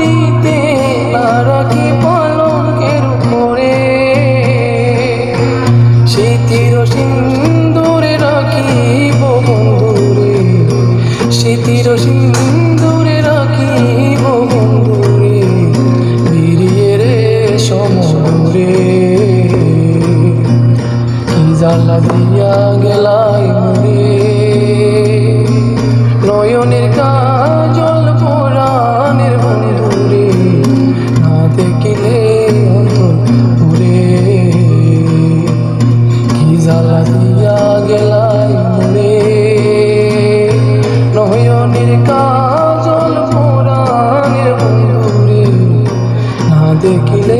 মাটিতে তারা কি পলকের উপরে? সেই তীর সিন্দুরে রাখিব বন্ধুরে, সেই তীর সিন্দুরে রাখিব বন্ধুরে, বেরিয়ে রে সমরে কি জ্বালা দিয়া গেলাই মরে দেখিলে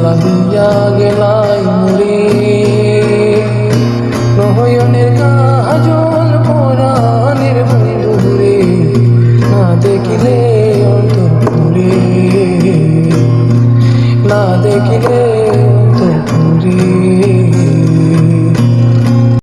জ্বালা দিয়া গেলাই মুড়ি। নহয়নের কাজল পরাণের বন্ধুরে না দেখিলে অন্তর না দেখিলে